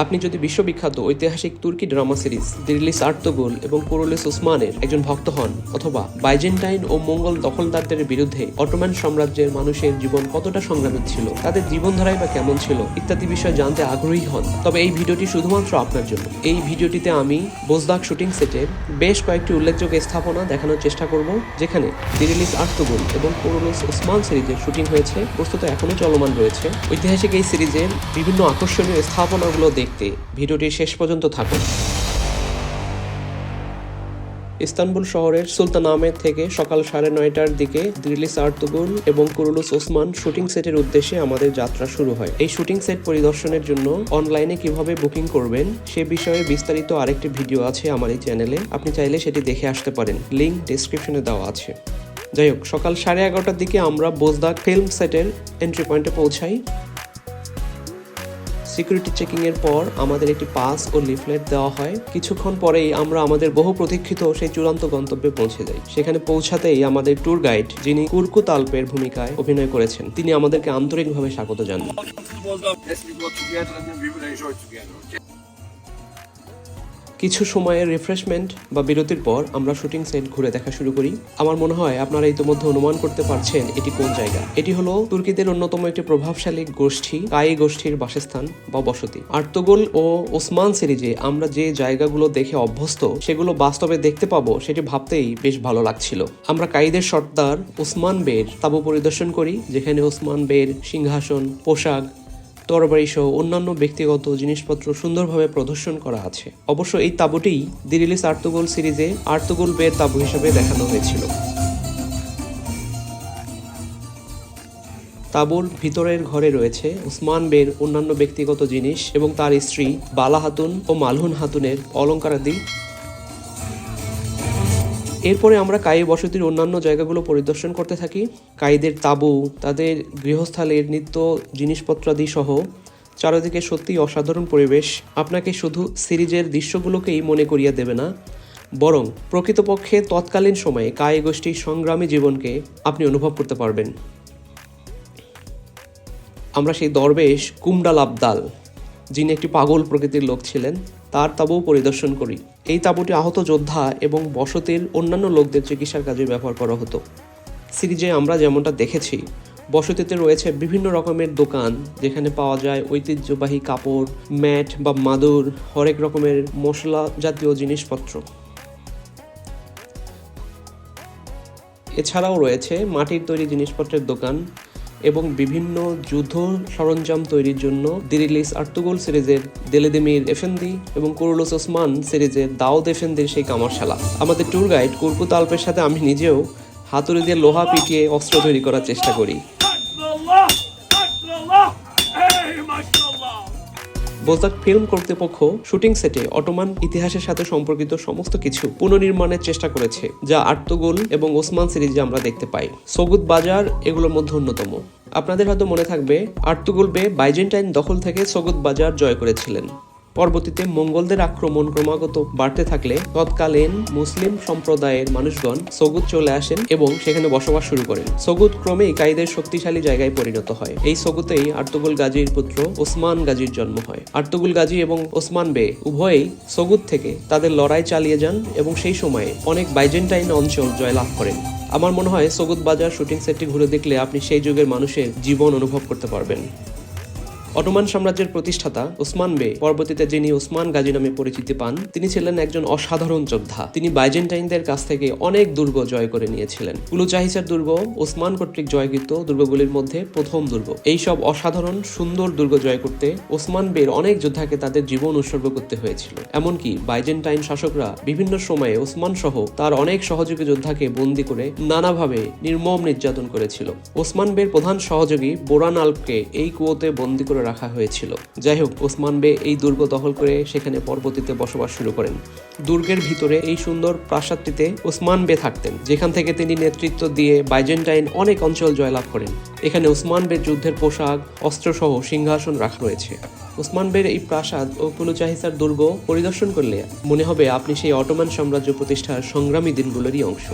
আপনি যদি বিশ্ববিখ্যাত ঐতিহাসিক তুর্কি ড্রামা সিরিজ দিরিলিস আর্তগোল এবং কোরোলেস ওসমানের একজন ভক্ত হন, অথবা বাইজেন্টাইন ও মঙ্গল দখলদারদের বিরুদ্ধে অটোম্যান সাম্রাজ্যের মানুষের জীবন কতটা সংগ্রামী ছিল, তাদের জীবনধারাই বা কেমন ছিল, ইত্যাদি বিষয় জানতে আগ্রহী হন। তবে এই ভিডিওটি শুধুমাত্র আপনার জন্য। এই ভিডিওটিতে আমি বোজদাক শুটিং সেটের বেশ কয়েকটি উল্লেখযোগ্য স্থাপনা দেখানোর চেষ্টা করব, যেখানে দিরিলিস আর্তগোল এবং কোরোলেস ওসমান সিরিজের শুটিং হয়েছে, প্রস্তুত এখনও চলমান রয়েছে। ঐতিহাসিক এই সিরিজের বিভিন্ন আকর্ষণীয় স্থাপনাগুলো দেখতে ভিডিওটি শেষ পর্যন্ত থাকুন। ইস্তানবুল শহরের সুলতান আহমেদ থেকে সকাল সাড়ে নয়টার দিকে দিল্লিস আর্তুগুল এবং কুরুলুস ওসমান শুটিং সেটের উদ্দেশ্যে আমাদের যাত্রা শুরু হয়। এই শুটিং সেট পরিদর্শনের জন্য অনলাইনে কীভাবে বুকিং করবেন সে বিষয়ে বিস্তারিত আরেকটি ভিডিও আছে আমার এই চ্যানেলে। আপনি চাইলে সেটি দেখে আসতে পারেন। লিঙ্ক ডিসক্রিপশনে দেওয়া আছে। যাই হোক, সকাল সাড়ে এগারোটার দিকে আমরা বোজদাক ফিল্ম সেটের এন্ট্রি পয়েন্টে পৌঁছাই। সিকিউরিটি চেকিং এর পর আমাদের একটি পাস ও লিফলেট দেওয়া হয়। কিছুক্ষণ পরেই আমরা আমাদের বহু প্রতীক্ষিত সেই চূড়ান্ত গন্তব্যে পৌঁছে যাই। সেখানে পৌঁছাতেই আমাদের ট্যুর গাইড যিনি কুরকু তালপের ভূমিকায় অভিনয় করেছেন, তিনি আমাদেরকে আন্তরিকভাবে স্বাগত জানান। কিছু সময়ের রিফ্রেশমেন্ট বা বিরতির পর আমরা শুটিং সেট ঘুরে দেখা শুরু করি। আমার মনে হয় আপনারা ইতিমধ্যে অনুমান করতে পারছেন এটি কোন জায়গা। এটি হলো তুর্কিদের অন্যতম একটি প্রভাবশালী গোষ্ঠী, কাই গোষ্ঠীর বাসস্থান বা বসতি। আর্তগোল ও ওসমান সিরিজে আমরা যে জায়গাগুলো দেখে অভ্যস্ত, সেগুলো বাস্তবে দেখতে পাবো, সেটি ভাবতেই বেশ ভালো লাগছিল। আমরা কাইদের সর্দার ওসমান বের তাবু পরিদর্শন করি, যেখানে ওসমান বের সিংহাসন, পোশাক তরবারি সহ অন্যান্য ব্যক্তিগত জিনিসপত্র সুন্দরভাবে প্রদর্শন করা আছে। অবশ্য এই তাঁবুটিই দিরিলিস আর্তুগোল সিরিজে আর্তুগোল বের তাঁবু হিসেবে দেখানো হয়েছিল। তাঁবুর ভিতরের ঘরে রয়েছে উসমান বের অন্যান্য ব্যক্তিগত জিনিস এবং তার স্ত্রী বালা হাতুন ও মালহুন হাতুনের অলঙ্কারাদি এরপরে আমরা কায়ে বসতির অন্যান্য জায়গাগুলো পরিদর্শন করতে থাকি। কায়েদের তাঁবু, তাদের গৃহস্থালের নিত্য জিনিসপত্রাদি সহ। চারিদিকে সত্যিই অসাধারণ পরিবেশ। আপনাকে শুধু সিরিজের দৃশ্যগুলোকেই মনে করিয়ে দেবে না, বরং প্রকৃতপক্ষে তৎকালীন সময়ে কায় গোষ্ঠীর সংগ্রামী জীবনকে আপনি অনুভব করতে পারবেন। আমরা সেই দরবেশ কুমডাল আবদাল যিনি একটি পাগল প্রকৃতির লোক ছিলেন তার তাঁবু পরিদর্শন করি। এই তাঁবুটি আহত যোদ্ধা এবং বসতির অন্যান্য লোকদের চিকিৎসার কাজে ব্যবহার করা হতো। সিরিজে আমরা যেমনটা দেখেছি, বসতিতে রয়েছে বিভিন্ন রকমের দোকান, যেখানে পাওয়া যায় ঐতিহ্যবাহী কাপড়, ম্যাট বা মাদুর, হরেক রকমের মশলা জাতীয় জিনিসপত্র। এছাড়াও রয়েছে মাটির তৈরি জিনিসপত্রের দোকান এবং বিভিন্ন যুদ্ধ সরঞ্জাম তৈরির জন্য দিরিলিস আর্তুগোল সিরিজের দেলেদেমির এফেন্দি এবং কুরুলুস ওসমান সিরিজের দাউদ এফেন্দির সেই কামারশালা। আমাদের ট্যুর গাইড কুরকুত আলপের সাথে আমি নিজেও হাতুড়ি দিয়ে লোহা পিটিয়ে অস্ত্র তৈরি করার চেষ্টা করি। বোজাক ফিল্ম কর্তৃপক্ষ শুটিং সেটে অটোমান ইতিহাসের সাথে সম্পর্কিত সমস্ত কিছু পুনর্নির্মাণের চেষ্টা করেছে, যা আর্তগোল এবং ওসমান সিরিজে আমরা দেখতে পাই। সগুদ বাজার এগুলোর মধ্যে অন্যতম। আপনাদের হয়তো মনে থাকবে, আর্তুগুল বে বাইজেন্টাইন দখল থেকে সগুদ বাজার জয় করেছিলেন। পরবর্তীতে মঙ্গলদের আক্রমণ ক্রমাগত বাড়তে থাকলে তৎকালীন মুসলিম সম্প্রদায়ের মানুষগণ সগুদ চলে আসেন এবং সেখানে বসবাস শুরু করেন। সগুদ ক্রমেই কাইদের শক্তিশালী জায়গায় পরিণত হয়। এই সগুতেই আর্তুগুল গাজীর পুত্র ওসমান গাজীর জন্ম হয়। আর্তুগুল গাজী এবং ওসমান বে উভয়েই সগুদ থেকে তাদের লড়াই চালিয়ে যান এবং সেই সময়ে অনেক বাইজেন্টাইন অঞ্চল জয়লাভ করেন। আমার মনে হয় সগুদ বাজার শুটিং সেটটি ঘুরে দেখলে আপনি সেই যুগের মানুষের জীবন অনুভব করতে পারবেন। অটোমান সাম্রাজ্যের প্রতিষ্ঠাতা ওসমান বে, পরবর্তীতে যিনি ওসমান গাজী নামে পরিচিতি পান, তিনি ছিলেন একজন অসাধারণ যোদ্ধা। তিনি বাইজেন্টাইনদের কাছ থেকে অনেক দুর্গ জয় করে নিয়েছিলেন। উলুচাহিসার দুর্গ, ওসমান কর্তৃক জয়কৃত দুর্গগুলির মধ্যে প্রথম দুর্গ। এই সব অসাধারণ, সুন্দর দুর্গ জয় করতে ওসমান বের অনেক যোদ্ধাকে তাদের জীবন উৎসর্গ করতে হয়েছিল। এমনকি বাইজেন্টাইন শাসকরা বিভিন্ন সময়ে ওসমান সহ তার অনেক সহযোগী যোদ্ধাকে বন্দী করে নানাভাবে নির্মম নির্যাতন করেছিল। ওসমান বের প্রধান সহযোগী বোরান আল্পকে এই কুয়োতে বন্দী করে রাখা হয়েছিল। যাই হোক ওসমান বে এই দুর্গ দখল করে সেখানে পরবর্তীতে বসবাস শুরু করেন। দুর্গের ভিতরে এই সুন্দর প্রাসাদটিতে ওসমান বে থাকতেন, যেখান থেকে তিনি নেতৃত্ব দিয়ে বাইজেন্টাইন অনেক অঞ্চল জয়লাভ করেন। এখানে ওসমান বের যুদ্ধের পোশাক অস্ত্রসহ সিংহাসন রাখা রয়েছে ওসমান বের এই প্রাসাদ ও কুলুচাহিসার দুর্গ পরিদর্শন করলে মনে হবে আপনি সেই অটোমান সাম্রাজ্য প্রতিষ্ঠার সংগ্রামী দিনগুলোরই অংশ।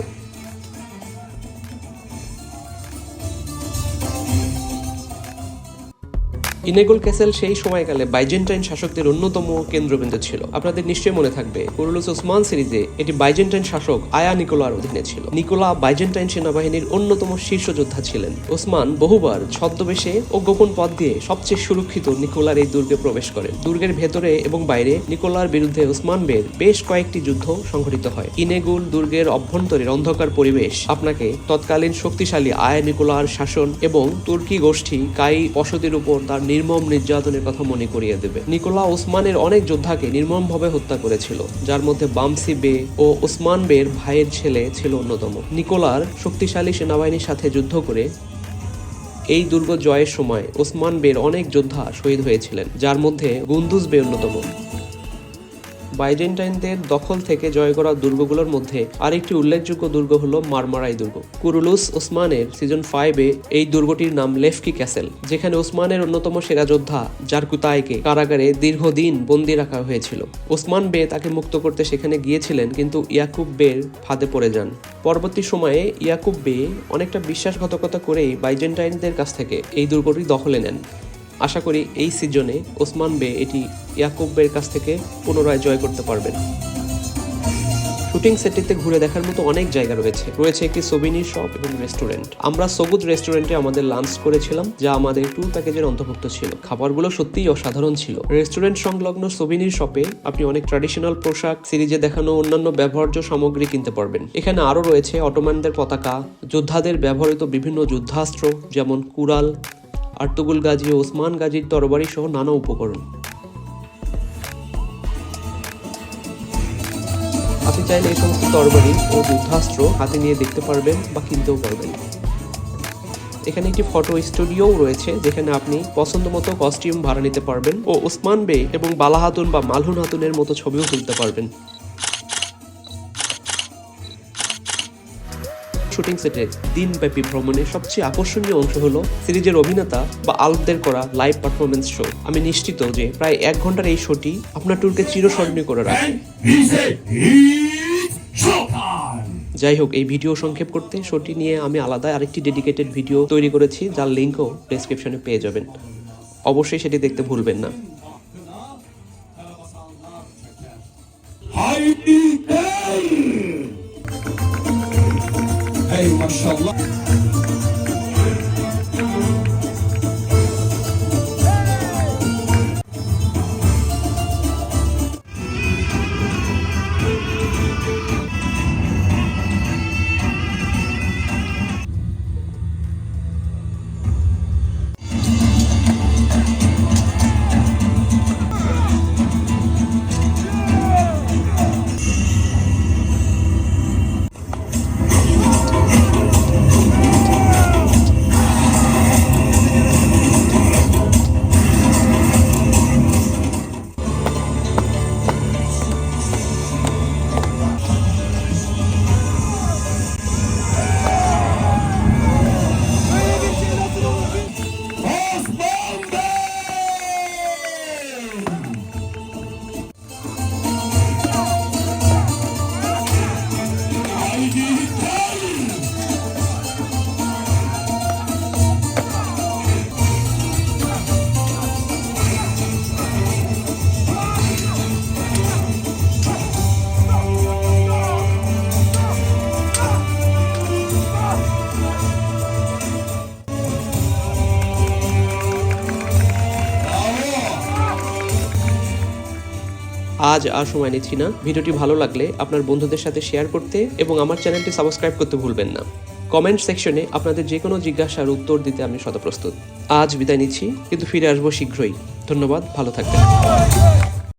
ইনেগুল ক্যাসেল সেই সময়কালে বাইজেন্টাইন শাসকদের অন্যতম কেন্দ্রবিন্দু ছিল। আপনাদের নিশ্চয়ই মনে থাকবে, কুরুলুস ওসমান সিরিজে এটি বাইজেন্টাইন শাসক আয়া নিকোলার অধীনে ছিল। নিকোলা বাইজেন্টাইন সেনাবাহিনীর অন্যতম শীর্ষ যোদ্ধা ছিলেন। ওসমান বহুবার ছদ্মবেশে ও গোপন পথ দিয়ে সবচেয়ে সুরক্ষিত নিকোলার এই দুর্গে প্রবেশ করেন। দুর্গের ভেতরে এবং বাইরে নিকোলার বিরুদ্ধে ওসমান বের বেশ কয়েকটি যুদ্ধ সংঘটিত হয়। ইনেগুল দুর্গের অভ্যন্তরের অন্ধকার পরিবেশ আপনাকে তৎকালীন শক্তিশালী আয়া নিকোলার শাসন এবং তুর্কি গোষ্ঠী কাই বসতির উপর তার নির্মম নির্যাতনের কথা মনে করিয়ে দেবে। নিকোলা ওসমানের অনেক যোদ্ধাকে নির্মমভাবে হত্যা করেছিল, যার মধ্যে বামসি বে ও ওসমান বের ভাইয়ের ছেলে ছিল অন্যতম। নিকোলার শক্তিশালী সেনাবাহিনীর সাথে যুদ্ধ করে এই দুর্গ জয়ের সময় ওসমান বের অনেক যোদ্ধা শহীদ হয়েছিলেন, যার মধ্যে গুন্দুজ বে অন্যতম। বাইজেন্টাইনদের দখল থেকে জয় করা দুর্গগুলোর মধ্যে আরেকটি উল্লেখযোগ্য দুর্গ হল মারমারাই দুর্গ। কুরুলুস ওসমানের সিজন ফাইভে এই দুর্গটির নাম লেফকি ক্যাসেল, যেখানে ওসমানের অন্যতম সেরা যোদ্ধা জারকুতাইকে কারাগারে দীর্ঘদিন বন্দি রাখা হয়েছিল। ওসমান বে তাকে মুক্ত করতে সেখানে গিয়েছিলেন, কিন্তু ইয়াকুব বের ফাঁদে পড়ে যান। পরবর্তী সময়ে ইয়াকুব বে অনেকটা বিশ্বাসঘাতকতা করেই বাইজেন্টাইনদের কাছ থেকে এই দুর্গটি দখলে নেন। আশা করি এই সিজনে ওসমান বে এটি ইয়াকুব বের কাছ থেকে পুনরায় জয় করতে পারবেন। শুটিং সেটটিতে ঘুরে দেখার মতো অনেক জায়গা রয়েছে। রয়েছে একটি সোবিনি শপ এবং রেস্টুরেন্ট। আমরা সবুজ রেস্টুরেন্টে আমাদের লাঞ্চ করেছিলাম, যা আমাদের ট্যুর প্যাকেজের অন্তর্ভুক্ত ছিল। খাবারগুলো সত্যিই অসাধারণ ছিল। রেস্টুরেন্ট সংলগ্ন সোবিনির শপে আপনি অনেক ট্র্যাডিশনাল পোশাক, সিরিজে দেখানো অন্যান্য ব্যবহার্য সামগ্রী কিনতে পারবেন। এখানে আরও রয়েছে অটোম্যানদের পতাকা, যোদ্ধাদের ব্যবহৃত বিভিন্ন যুদ্ধাস্ত্র, যেমন কুরাল আর্তুগুল গাজী ও ওসমান গাজীর তরবারি সহ নানা উপকরণ। আপনি চাইলে এই সমস্ত তরবারি ও যুদ্ধাস্ত্র হাতে নিয়ে দেখতে পারবেন বা কিনতেও পারবেন। এখানে একটি ফটো স্টুডিওও রয়েছে, যেখানে আপনি পছন্দ মতো কস্টিউম ভাড়া নিতে পারবেন ও ওসমান বে এবং বালা হাতুন বা মালহুন হাতুনের মতো ছবিও তুলতে পারবেন। শুটিং সেটের দিনব্যাপী ভ্রমণের সবচেয়ে আকর্ষণীয় অংশ হলো সিরিজের অভিনেতা বা আলফদের করা লাইভ পারফরমেন্স শো আমি নিশ্চিত যে প্রায় এক ঘণ্টার এই শোটি আপনার ট্যুরকে চিরস্মরণীয় করে রাখে যাই হোক এই ভিডিও সংক্ষেপ করতে শোটি নিয়ে আমি আলাদা আরেকটি ডেডিকেটেড ভিডিও তৈরি করেছি যার লিঙ্কও ডেসক্রিপশনে পেয়ে যাবেন। অবশ্যই সেটি দেখতে ভুলবেন না। Maşallah. আজ আর সময় নিচ্ছি না। ভিডিওটি ভালো লাগলে আপনার বন্ধুদের সাথে শেয়ার করতে এবং আমার চ্যানেলটি সাবস্ক্রাইব করতে ভুলবেন না। কমেন্ট সেকশনে আপনাদের যে কোনো জিজ্ঞাসার উত্তর দিতে আমি শতপ্রস্তুত। আজ বিদায় নিচ্ছি, কিন্তু ফিরে আসব শীঘ্রই। ধন্যবাদ, ভালো থাকবেন।